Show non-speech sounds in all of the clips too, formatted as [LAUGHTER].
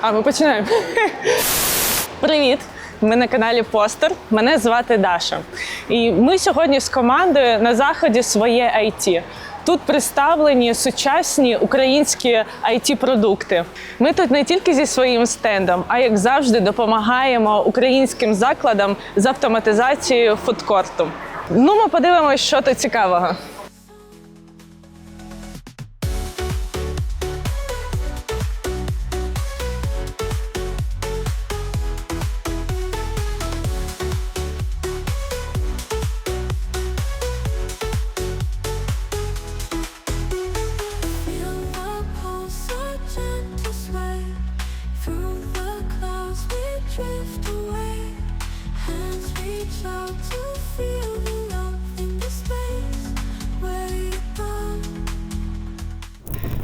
А, ми починаємо. Привіт! Ми на каналі Постер. Мене звати Даша. І ми сьогодні з командою на заході своє IT. Тут представлені сучасні українські it продукти Ми тут не тільки зі своїм стендом, а як завжди допомагаємо українським закладам з автоматизацією фудкорту. Ну, ми подивимося, що тут цікавого.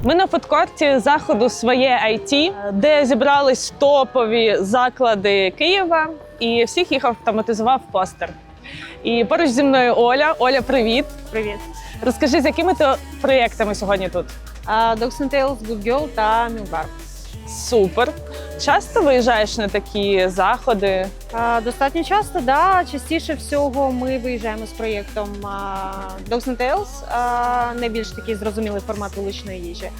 Ми на фудкорті заходу своє IT, де зібрались топові заклади Києва, і всіх їх автоматизував постер. І поруч зі мною Оля. Оля, привіт! Привіт. Розкажи, з якими ти проєктами сьогодні тут? Dogs and Tales, Good Girl та Milbar. Супер! Часто виїжджаєш на такі заходи? Достатньо часто, да. Частіше всього ми виїжджаємо з проєктом Dogs and Tales, найбільш такий зрозумілий формат вуличної їжі.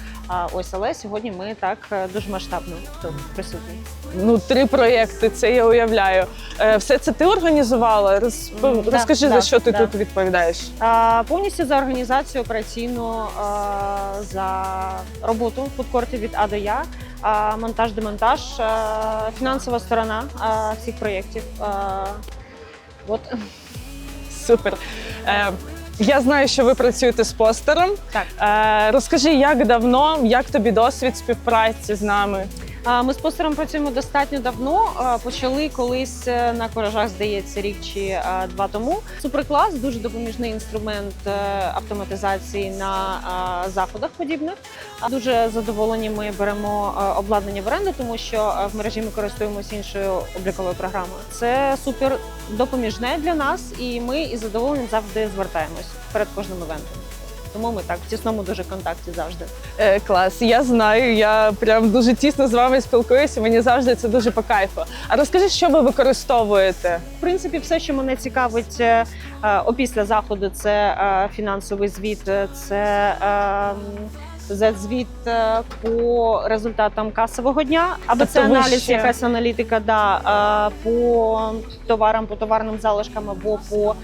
Ось але сьогодні ми так е, дуже масштабно тут присутні. Ну, три проєкти, це я уявляю. Е, Все це ти організувала? Розп... Розкажи, да, за що ти да. тут відповідаєш? А, Повністю за організацію операційну а, за роботу фудкортів від А до Я. а, Монтаж, демонтаж, фінансова сторона всіх проєктів. От [LAUGHS] Супер. Е, я знаю, що ви працюєте з постером. так. Е, розкажи, як давно, як тобі досвід співпраці з нами? Ми з постером працюємо достатньо давно. Почали колись е, на коражах, здається, рік чи два тому. Суперклас дуже допоміжний інструмент е, автоматизації на заходах подібних. Дуже задоволені ми беремо е, обладнання в оренду, тому що в мережі ми користуємося іншою обліковою програмою. Це супер допоміжне для нас, і ми із задоволенням завжди звертаємось перед кожним івентом. Тому ми так в тісному дуже контакті завжди. Е, клас, я знаю, я прям дуже тісно з вами спілкуюся. Мені завжди це дуже по кайфу. А розкажи, що ви використовуєте? В принципі, все, що мене цікавить е, е, опісля заходу, це е, фінансовий звіт, е, це е, звіт по результатам касового дня, або Тобто це аналіз, ще- якась аналітика да, е, по товарам, по товарним залишкам або по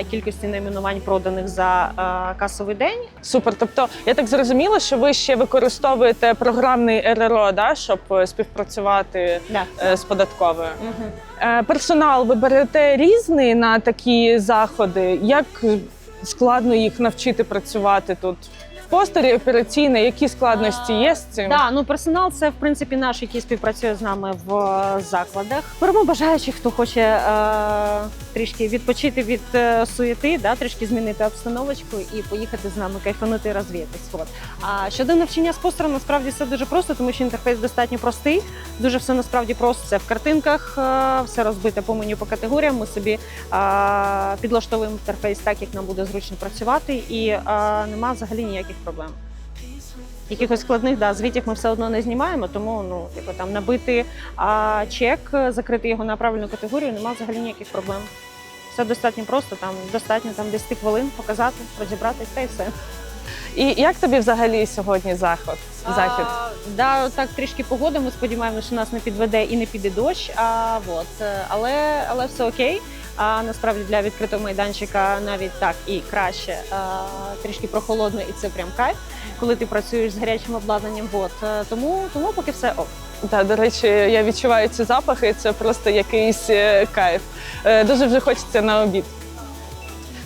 е, кількості найменувань проданих за е, касовий день. Супер. Тобто, я так зрозуміла, що ви ще використовуєте програмний РРО, да, щоб е, співпрацювати Да. е, з податковою. Е, Персонал ви берете різний на такі заходи. Як складно їх навчити працювати тут? Постері операційне, які складності є з цим? Да, ну персонал це в принципі наш, який співпрацює з нами в е, закладах. Беремо бажаючих, хто хоче е, трішки відпочити від е, суєти, трішки змінити обстановочку і поїхати з нами кайфанути і розвіятись. А щодо навчання з постером, насправді все дуже просто, тому що інтерфейс достатньо простий. Дуже все насправді просто. Це в картинках, все розбите по меню по категоріям. Ми собі підлаштовуємо інтерфейс так, як нам буде зручно працювати, і нема взагалі ніяких проблем. Якихось складних да, звітів ми все одно не знімаємо, тому ну типу там набити а, чек, закрити його на правильну категорію, нема взагалі ніяких проблем. Все достатньо просто, там достатньо там 10 хвилин показати, розібратись та й все. І як тобі взагалі сьогодні заход? Захід? А, да, так трішки погода. Ми сподіваємося, що нас не підведе і не піде дощ. А, вот. е, але, але все окей. А насправді для відкритого майданчика навіть так і краще. А, трішки прохолодно, і це прям кайф, коли ти працюєш з гарячим обладнанням. Вот. Е, Тому, тому поки все ок. Та, до речі, я відчуваю ці запахи, це просто якийсь е, кайф. Е, Дуже вже хочеться на обід.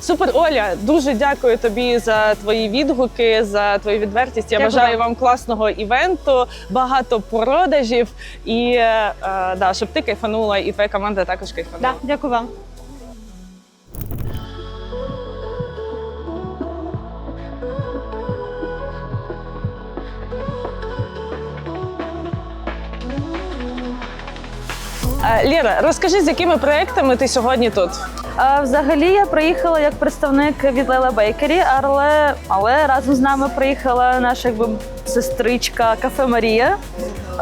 Супер, Оля, дуже дякую тобі за твої відгуки, за твою відвертість. Я Дякую бажаю вам. класного івенту, багато продажів і е, да, щоб ти кайфанула, і твоя команда також кайфанула. Да, дякую вам. Ліра, розкажи, з якими проектами ти сьогодні тут? Взагалі я приїхала як представник від Лела Бейкері, але, але разом з нами приїхала наша якби сестричка Кафе Марія.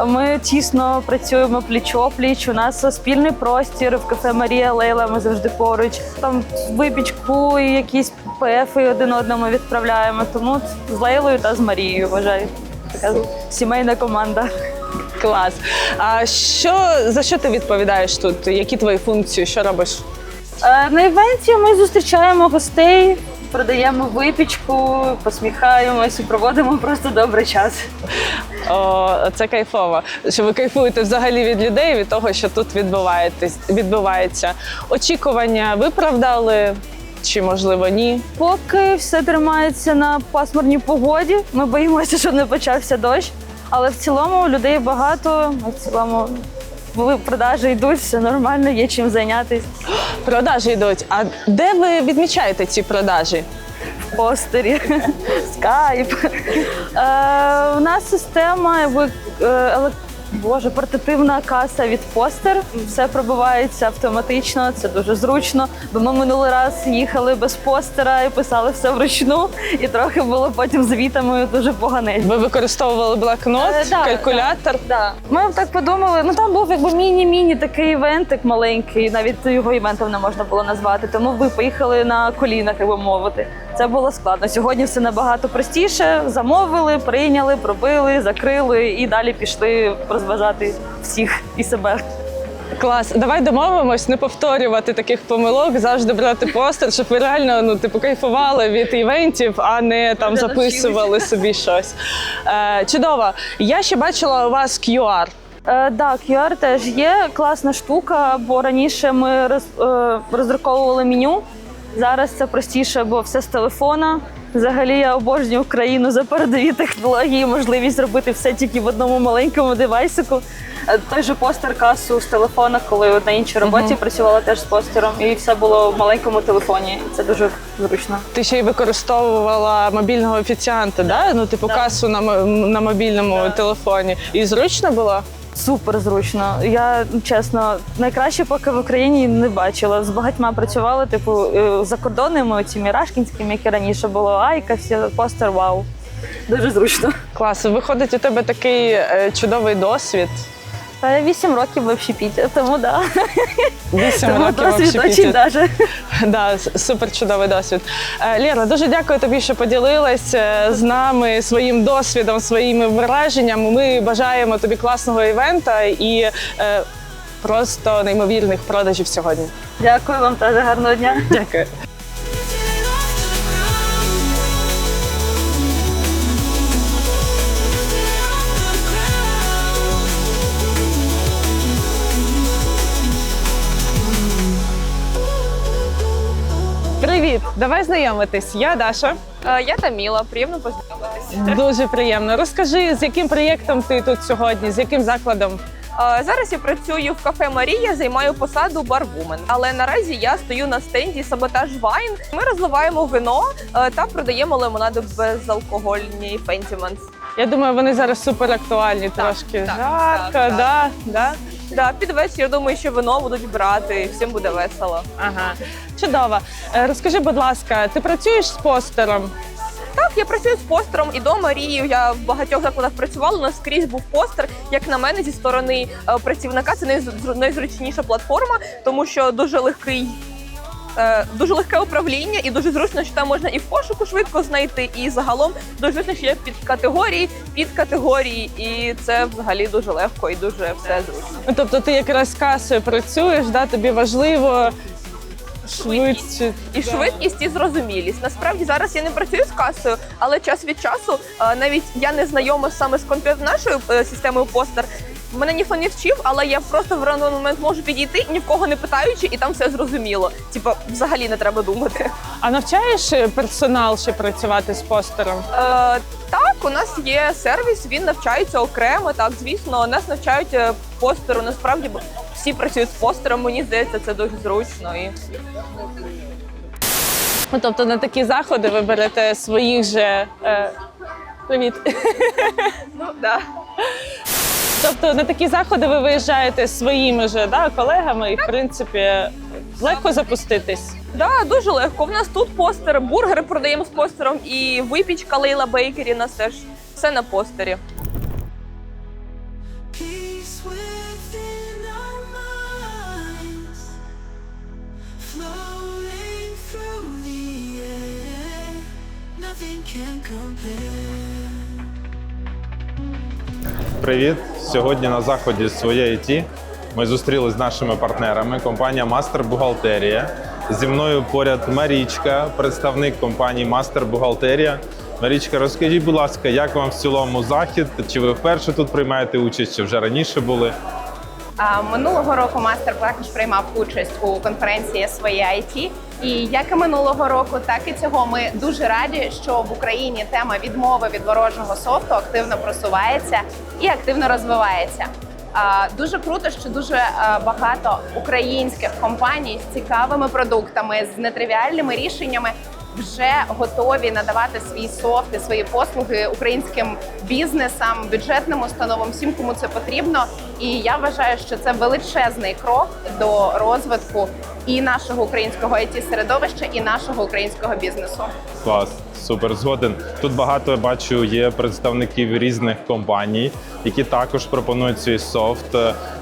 Ми тісно працюємо пліч-опліч. У нас спільний простір в кафе Марія Лейла. Ми завжди поруч. Там випічку і якісь ПФи один одному відправляємо. Тому з Лейлою та з Марією вважаю. Така сімейна команда. Клас. А що за що ти відповідаєш тут? Які твої функції? Що робиш? Е, На івенті ми зустрічаємо гостей, продаємо випічку, посміхаємось і проводимо просто добрий час. О, це кайфово. Що ви кайфуєте взагалі від людей, від того, що тут відбувається. Очікування виправдали чи можливо ні? Поки все тримається на пасмурній погоді. Ми боїмося, щоб не почався дощ. Але в цілому людей багато. В цілому ви- продажі йдуть, все нормально, є чим зайнятися. Продажі йдуть. А де ви відмічаєте ці продажі? постері, [LAUGHS] скайп. Е, у нас система електронна. е, еле- Боже, портативна каса від постер. Все пробивається автоматично, це дуже зручно. Бо ми минулий раз їхали без постера і писали все вручну, і трохи було потім з вітами дуже поганець. Ви використовували блокнот, Е, да, калькулятор? Да. Ми так подумали. Ну там був якби міні-міні такий івентик маленький, навіть його івентом не можна було назвати. Тому ви поїхали на колінах, як би мовити. Це було складно. Сьогодні все набагато простіше. Замовили, прийняли, пробили, закрили і далі пішли розважати всіх і себе. Клас. Давай домовимось не повторювати таких помилок, завжди брати постер, щоб ви реально ну, типу, кайфували від івентів, а не там записували собі щось. Е, чудово. Я ще бачила у вас QR. Е, да, QR теж є класна штука, бо раніше ми роз, е, роздруковували меню. Зараз це простіше, бо все з телефона. Взагалі я обожнюю Україну за передові технології, можливість робити все тільки в одному маленькому девайсику. Е, Той же постер касу з телефона, коли на іншій роботі працювала теж з постером, і все було в маленькому телефоні. Це дуже зручно. Ти ще й використовувала мобільного офіціанта, да? ну, типу, Да. касу на, на мобільному Да. телефоні. І зручно було? Супер зручно. Я чесно, найкраще поки в Україні не бачила. З багатьма працювала, типу, за закордонними, ці мірашкінськими, які раніше було Айка, всі постер, вау. Дуже зручно. Клас. Виходить, у тебе такий е, чудовий досвід. Та я вісім років в общепіті, тому да. Вісім років досвід общепіті. даже. Да, супер чудовий досвід. Е, Лєра, дуже дякую тобі, що поділилась е, з нами своїм досвідом, своїми враженнями. Ми бажаємо тобі класного івента і е, просто неймовірних продажів сьогодні. Дякую вам теж гарного дня. Дякую. Привіт, давай знайомитись. Я Даша. Е, Я Таміла, приємно познайомитися. Дуже приємно. Розкажи, з яким проєктом ти тут сьогодні, з яким закладом? Е, Зараз я працюю в кафе Марія, займаю посаду барвумен. Але наразі я стою на стенді Саботаж Вайн. Ми розливаємо вино е, та продаємо лимонади безалкогольні Фентіманс. Я думаю, вони зараз супер актуальні, трошки так, жарко, так, так. да, да. Під вечір я думаю, що вино будуть брати, і всім буде весело. Ага, чудово. Е, Розкажи, будь ласка, ти працюєш з постером? Так, я працюю з постером і до Марії. Я в багатьох закладах працювала. У нас скрізь був постер. Як на мене, зі сторони е, працівника це найз- найзручніша платформа, тому що дуже легкий. Е, Дуже легке управління і дуже зручно, що там можна і в пошуку швидко знайти, і загалом дуже зручно, що є під категорії, під категорії, і це взагалі дуже легко і дуже все зручно. Ну, тобто ти якраз з касою працюєш, да? тобі важливо швидше. І швидкість і зрозумілість. Насправді зараз я не працюю з касою, але час від часу е, навіть я не знайома саме з конкретно нашою е, системою постер. Мене ніхто не вчив, але я просто в рандомний момент можу підійти, ні в кого не питаючи, і там все зрозуміло. Типа, взагалі не треба думати. А навчаєш е, персонал ще працювати з постером? Е, так, у нас є сервіс, він навчається окремо. Так, звісно, нас навчають е, постеру. Насправді всі працюють з постером. Мені здається, це дуже зручно і Ну, тобто на такі заходи ви берете своїх же. Е, привіт. ну да. Тобто на такі заходи ви виїжджаєте зі своїми же да, колегами і, в принципі, легко запуститись. Да, дуже легко. В нас тут постер, бургери продаємо з постером, і випічка Лейла Бейкері. Нас теж все на постері. Peace within Привіт! Сьогодні на заході своєї ті ми зустрілися з нашими партнерами. Компанія Мастер Бухгалтерія. Зі мною поряд Марічка, представник компанії Мастер Бухгалтерія. Марічка, розкажіть, будь ласка, як вам в цілому захід? Чи ви вперше тут приймаєте участь, чи вже раніше були? Минулого року мастер також приймав участь у конференції своє IT. І як і минулого року, так і цього ми дуже раді, що в Україні тема відмови від ворожого софту активно просувається і активно розвивається. Дуже круто, що дуже е, багато українських компаній з цікавими продуктами, з нетривіальними рішеннями вже готові надавати свій софт і свої послуги українським бізнесам, бюджетним установам, всім, кому це потрібно. І я вважаю, що це величезний крок до розвитку і нашого українського it середовища, і нашого українського бізнесу. Клас, супер, згоден. Тут багато бачу є представників різних компаній, які також пропонують свій софт.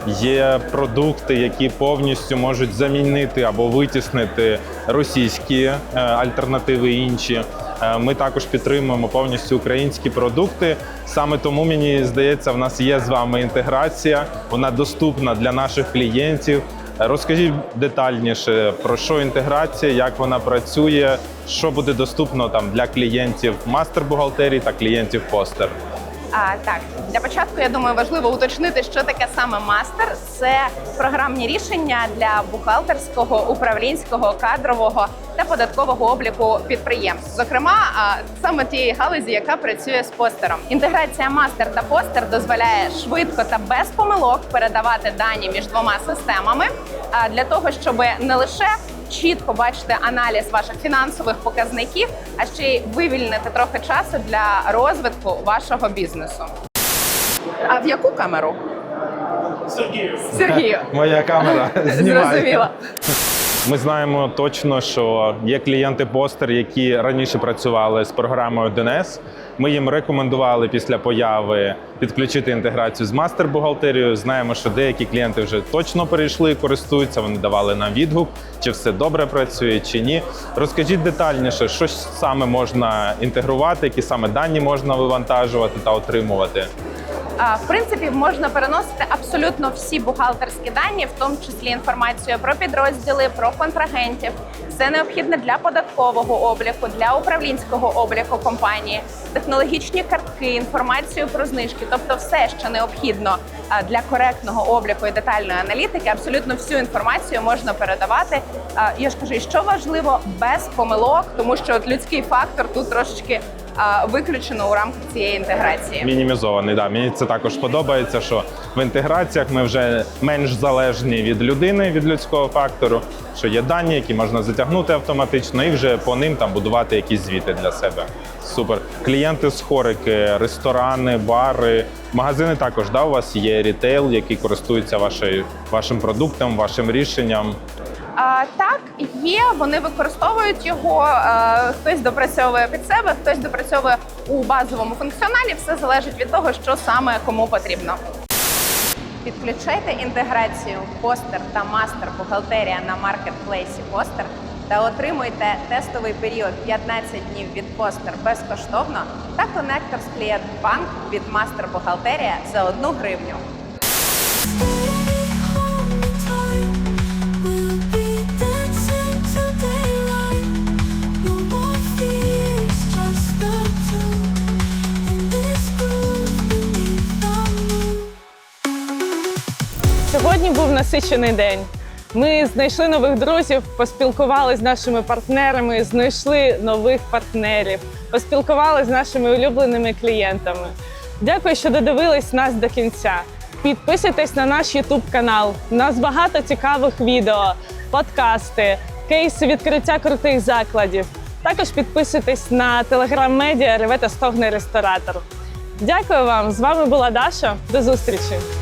Є продукти, які повністю можуть замінити або витіснити російські е, альтернативи інші. Е, Ми також підтримуємо повністю українські продукти. Саме тому мені здається, в нас є з вами інтеграція. Вона доступна для наших клієнтів. Розкажіть детальніше про що інтеграція, як вона працює, що буде доступно там для клієнтів мастер бухгалтерії та клієнтів постер. А так для початку я думаю, важливо уточнити, що таке саме мастер. Це програмні рішення для бухгалтерського, управлінського, кадрового та податкового обліку підприємств. Зокрема, саме тієї галузі, яка працює з постером. Інтеграція мастер та постер дозволяє швидко та без помилок передавати дані між двома системами для того, щоб не лише чітко бачити аналіз ваших фінансових показників, а ще й вивільнити трохи часу для розвитку вашого бізнесу. А в яку камеру? Сергію. Сергію. Моя камера [LAUGHS] знімає. Зрозуміло. Ми знаємо точно, що є клієнти постер, які раніше працювали з програмою DNS. Ми їм рекомендували після появи підключити інтеграцію з мастер бухгалтерією. Знаємо, що деякі клієнти вже точно перейшли, користуються. Вони давали нам відгук, чи все добре працює, чи ні. Розкажіть детальніше, що саме можна інтегрувати, які саме дані можна вивантажувати та отримувати. В принципі, можна переносити абсолютно всі бухгалтерські дані, в тому числі інформацію про підрозділи, про контрагентів. Це необхідне для податкового обліку, для управлінського обліку компанії, технологічні картки, інформацію про знижки, тобто все, що необхідно для коректного обліку і детальної аналітики. Абсолютно всю інформацію можна передавати. Я ж кажу, що важливо без помилок, тому що от людський фактор тут трошечки виключено у рамках цієї інтеграції. Мінімізований, да. Мені це також подобається, що в інтеграціях ми вже менш залежні від людини, від людського фактору, що є дані, які можна затягнути автоматично, і вже по ним там будувати якісь звіти для себе. Супер. Клієнти з хорики, ресторани, бари, магазини також. Да, у вас є рітейл, який користується вашою, вашим продуктом, вашим рішенням. Так, є, вони використовують його. е, хтось допрацьовує під себе, хтось допрацьовує у базовому функціоналі. Все залежить від того, що саме кому потрібно. Підключайте інтеграцію постер та мастер бухгалтерія на маркетплейсі постер та отримуйте тестовий період 15 днів від постер безкоштовно та конектор з клієнт банк від мастер бухгалтерія за 1 гривню. Насичений день. Ми знайшли нових друзів, поспілкувалися з нашими партнерами, знайшли нових партнерів, поспілкувалися з нашими улюбленими клієнтами. Дякую, що додивились нас до кінця. Підписуйтесь на наш YouTube канал. У нас багато цікавих відео, подкасти, кейси відкриття крутих закладів. Також підписуйтесь на телеграм-медіа Ревета Стогне Ресторатор. Дякую вам! З вами була Даша. До зустрічі!